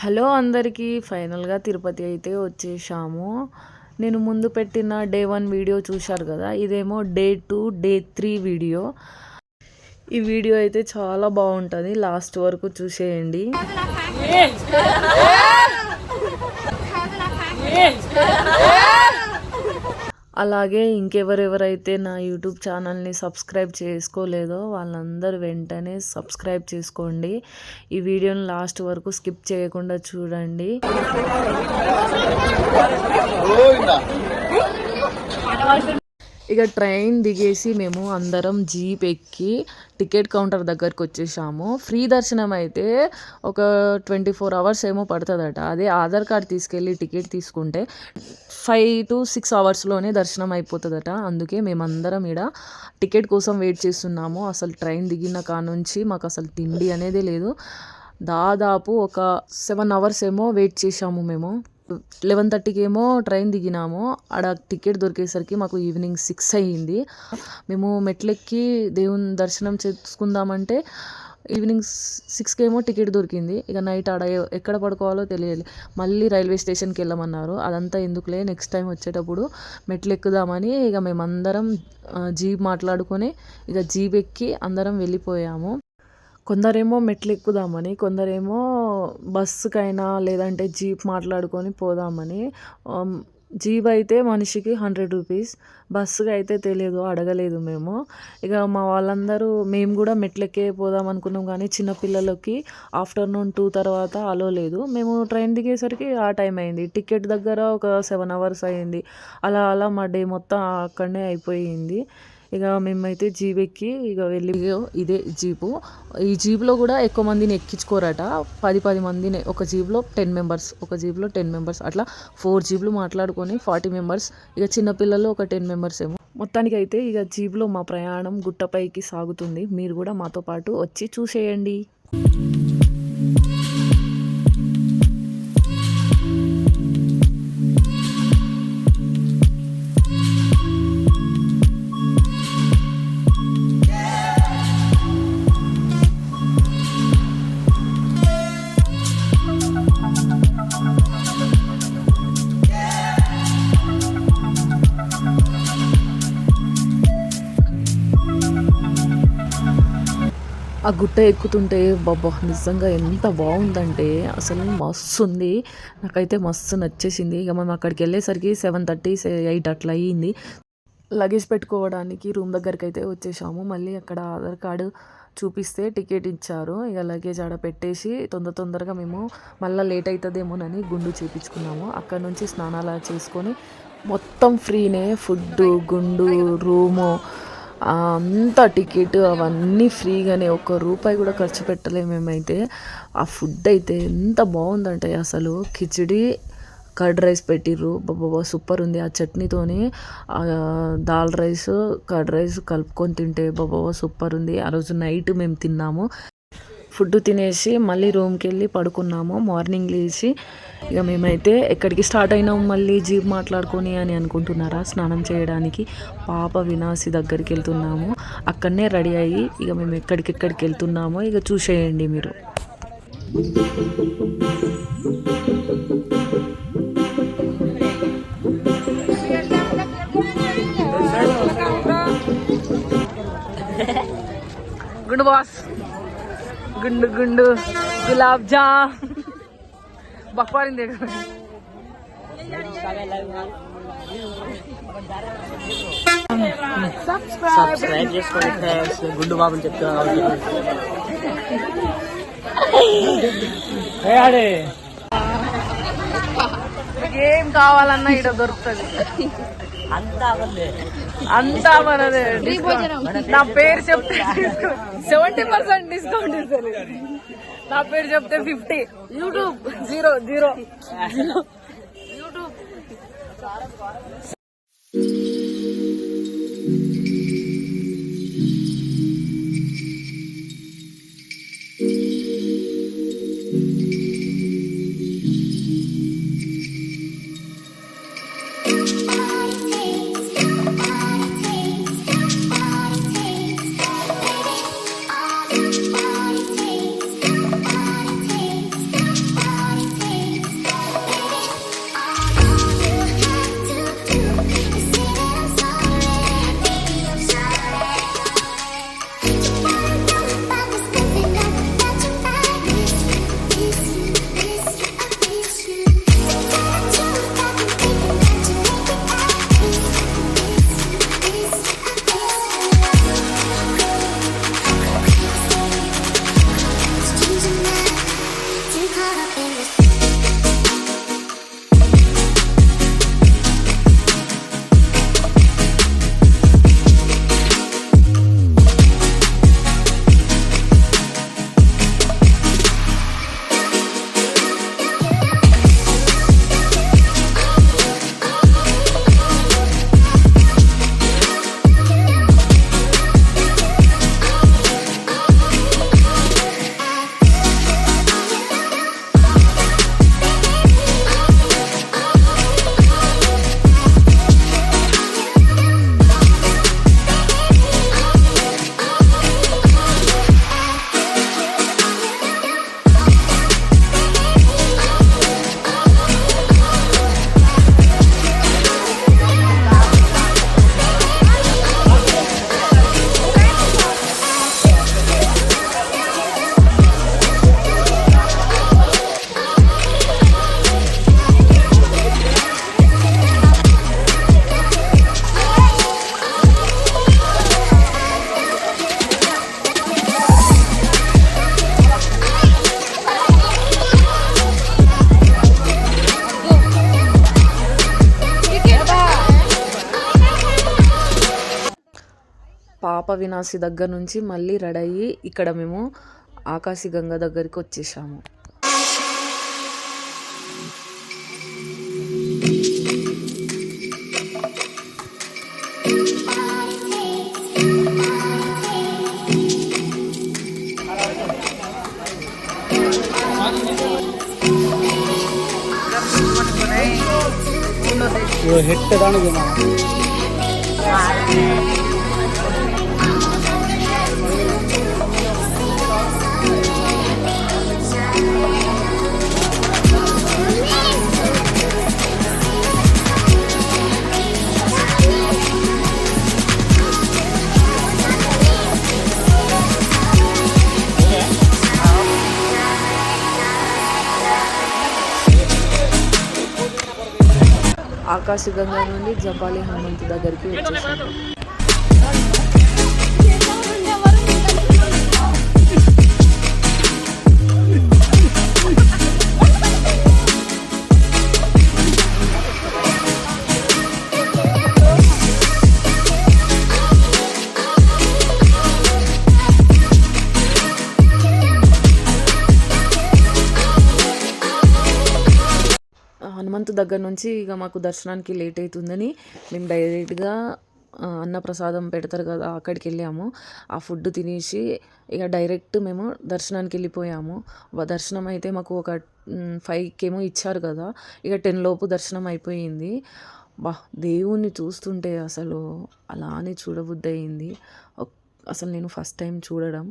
Hello అందరికీ ఫైనల్గా తిరుపతి అయితే వచ్చేసాము. నేను ముందు పెట్టిన డే వన్ వీడియో చూశారు కదా ఇదేమో day two day three video. ఈ వీడియో అయితే చాలా బాగుంటుంది లాస్ట్ వరకు చూసేయండి. అలాగే ఇంకెవరెవరైతే నా యూట్యూబ్ ఛానల్ని సబ్స్క్రైబ్ చేసుకోలేదో వాళ్ళందరూ వెంటనే సబ్స్క్రైబ్ చేసుకోండి. ఈ వీడియోని లాస్ట్ వరకు స్కిప్ చేయకుండా చూడండి. ఇక ట్రైన్ దిగేసి మేము అందరం జీప్ ఎక్కి టికెట్ కౌంటర్ దగ్గరికి వచ్చేసాము. ఫ్రీ దర్శనం అయితే ఒక ట్వంటీ ఫోర్ అవర్స్ ఏమో పడుతుందట. అదే ఆధార్ కార్డ్ తీసుకెళ్ళి టికెట్ తీసుకుంటే ఫైవ్ టు సిక్స్ అవర్స్లోనే దర్శనం అయిపోతుందట. అందుకే మేమందరం ఇక్కడ టికెట్ కోసం వెయిట్ చేస్తున్నాము. అసలు ట్రైన్ దిగిన కా నుంచి మాకు అసలు తిండి అనేది లేదు. దాదాపు ఒక సెవెన్ అవర్స్ ఏమో వెయిట్ చేసాము మేము. లెవెన్ థర్టీకి ఏమో ట్రైన్ దిగినాము. ఆడ టికెట్ దొరికేసరికి మాకు ఈవినింగ్ సిక్స్ అయ్యింది. మేము మెట్లెక్కి దేవుని దర్శనం చేసుకుందామంటే ఈవినింగ్ సిక్స్కి ఏమో టికెట్ దొరికింది. ఇక నైట్ ఆడ ఎక్కడ పడుకోవాలో తెలియదు మళ్ళీ రైల్వే స్టేషన్కి వెళ్ళమన్నారు. అదంతా ఎందుకులే నెక్స్ట్ టైం వచ్చేటప్పుడు మెట్లు ఎక్కుదామని ఇక మేమందరం జీప్ మాట్లాడుకొని ఇక జీప్ ఎక్కి అందరం వెళ్ళిపోయాము. కొందరేమో మెట్లు ఎక్కుదామని కొందరేమో బస్సుకైనా లేదంటే జీప్ మాట్లాడుకొని పోదామని జీప్ అయితే మనిషికి హండ్రెడ్ రూపీస్ బస్సుకి అయితే తెలియదు అడగలేదు మేము. ఇక మా వాళ్ళందరూ మేము కూడా మెట్లెక్కే పోదాం అనుకున్నాం కానీ చిన్నపిల్లలకి ఆఫ్టర్నూన్ టూ తర్వాత అలో లేదు. మేము ట్రైన్ దిగేసరికి ఆ టైం అయింది. టికెట్ దగ్గర ఒక సెవెన్ అవర్స్ అయింది. అలా అలా మా డే మొత్తం అక్కడనే అయిపోయింది. ఇక మేమైతే జీప్ ఎక్కి ఇక వెళ్ళి ఇదే జీపు. ఈ జీప్లో కూడా ఎక్కువ మందిని ఎక్కించుకోరట. పది పది మందిని. ఒక జీప్లో టెన్ మెంబర్స్. ఒక జీప్లో టెన్ మెంబర్స్. అట్లా ఫోర్ జీప్లు మాట్లాడుకొని ఫార్టీ మెంబర్స్. ఇక చిన్నపిల్లలు ఒక టెన్ మెంబర్స్ ఏమో. మొత్తానికి అయితే ఇక జీప్లో మా ప్రయాణం గుట్టపైకి సాగుతుంది. మీరు కూడా మాతో పాటు వచ్చి చూసేయండి. ఆ గుట్ట ఎక్కుతుంటే బాబా నిజంగా ఎంత బాగుందంటే అసలు మస్తు ఉంది నాకైతే మస్తు నచ్చేసింది. ఇక మనం అక్కడికి వెళ్ళేసరికి సెవెన్ థర్టీ ఎయిట్ అట్లా అయ్యింది. లగేజ్ పెట్టుకోవడానికి రూమ్ దగ్గరికి అయితే వచ్చేసాము. మళ్ళీ అక్కడ ఆధార్ కార్డు చూపిస్తే టికెట్ ఇచ్చారు. ఇక లగేజ్ ఆడ పెట్టేసి తొందర తొందరగా మేము మళ్ళీ లేట్ అవుతుందేమోనని గుండు చేపించుకున్నాము. అక్కడ నుంచి స్నానాలు చేసుకొని మొత్తం ఫ్రీనే. ఫుడ్ గుండు రూము అంత టికెట్ అవన్నీ ఫ్రీగానే ఒక్క రూపాయి కూడా ఖర్చు పెట్టలేము మేమైతే. ఆ ఫుడ్ అయితే ఎంత బాగుందంటే అసలు. కిచిడి కర్డ్ రైస్ పెట్టిర్రు. బాబా సూపర్ ఉంది ఆ చట్నీతోని. దాల్ రైస్ కర్డ్ రైస్ కలుపుకొని తింటే బాబా సూపర్ ఉంది. ఆ రోజు నైట్ మేము తిన్నాము. ఫుడ్ తినేసి మళ్ళీ రూమ్కి వెళ్ళి పడుకున్నాము. మార్నింగ్ లేచి ఇక మేమైతే ఎక్కడికి స్టార్ట్ అయినాము మళ్ళీ జీప్ మాట్లాడుకొని అని అనుకుంటున్నారా? స్నానం చేయడానికి పాప వినాసి దగ్గరికి వెళ్తున్నాము అక్కడనే రెడీ అయ్యి ఇక మేము ఎక్కడికెక్కడికి వెళ్తున్నామో ఇక చూసేయండి మీరు. Good boss. గుండు గుండు గులాబ్ జామ్. బక్వారింది సబ్స్క్రైబ్ చేసుకోండి ఫ్రెండ్స్. గుండు బాబుని చెప్తా ఏం కావాలన్నా ఇక్కడ దొరుకుతుంది. అంతా అంతా మనదే నా పేరు చెప్తే సెవెంటీ పర్సెంట్ డిస్కౌంట్ ఇస్తారు నా పేరు చెప్తే fifty YouTube zero zero YouTube పాప వినాశి దగ్గర నుంచి మళ్ళీ రెడీ అయ్యి ఇక్కడ మేము ఆకాశగంగ దగ్గరికి వచ్చేసాము හෙට්ට දන ගෙනවා గంగ నుండి జపాలి హనుమంతు దగ్గరికి వచ్చేసాము దగ్గర నుంచి ఇక మాకు దర్శనానికి లేట్ అవుతుందని మేము డైరెక్ట్గా అన్నప్రసాదం పెడతారు కదా అక్కడికి వెళ్ళాము. ఆ ఫుడ్ తినేసి ఇక డైరెక్ట్ మేము దర్శనానికి వెళ్ళిపోయాము. దర్శనం అయితే మాకు ఒక ఫైవ్కి ఏమో ఇచ్చారు కదా ఇక టెన్ లోపు దర్శనం అయిపోయింది. బా దేవుణ్ణి చూస్తుంటే అసలు అలానే చూడబుద్ధి అయింది అసలు నేను ఫస్ట్ టైం చూడడం.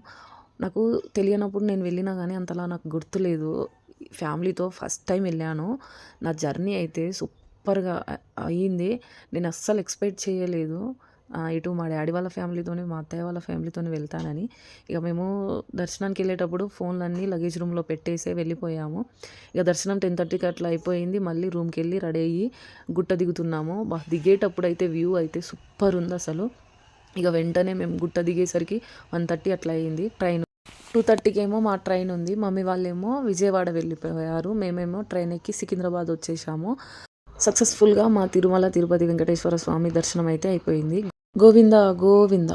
నాకు తెలియనప్పుడు నేను వెళ్ళినా కానీ అంతలా నాకు గుర్తులేదు. ఫ్యామిలీతో ఫస్ట్ టైం వెళ్ళాను. నా జర్నీ అయితే సూపర్గా అయ్యింది నేను అస్సలు ఎక్స్పెక్ట్ చేయలేదు. ఇటు మా డాడీ వాళ్ళ ఫ్యామిలీతోని మా అత్తయ్య వాళ్ళ ఫ్యామిలీతోని వెళ్తానని. ఇక మేము దర్శనానికి వెళ్ళేటప్పుడు ఫోన్లన్నీ లగేజ్ రూమ్లో పెట్టేసే వెళ్ళిపోయాము. ఇక దర్శనం టెన్ థర్టీకి అట్లా అయిపోయింది. మళ్ళీ రూమ్కి వెళ్ళి రెడీ అయ్యి గుట్ట దిగుతున్నాము. బా దిగేటప్పుడు అయితే వ్యూ అయితే సూపర్ ఉంది అసలు. ఇక వెంటనే మేము గుట్ట దిగేసరికి వన్ థర్టీ అట్లా అయింది. ట్రైన్ టూ థర్టీకి ఏమో మా ట్రైన్ ఉంది. మమ్మీ వాళ్ళేమో విజయవాడ వెళ్ళిపోయారు. మేమేమో ట్రైన్ ఎక్కి సికింద్రాబాద్ వచ్చేసాము. సక్సెస్ఫుల్గా మా తిరుమల తిరుపతి వెంకటేశ్వర స్వామి దర్శనం అయితే అయిపోయింది. గోవింద గోవింద.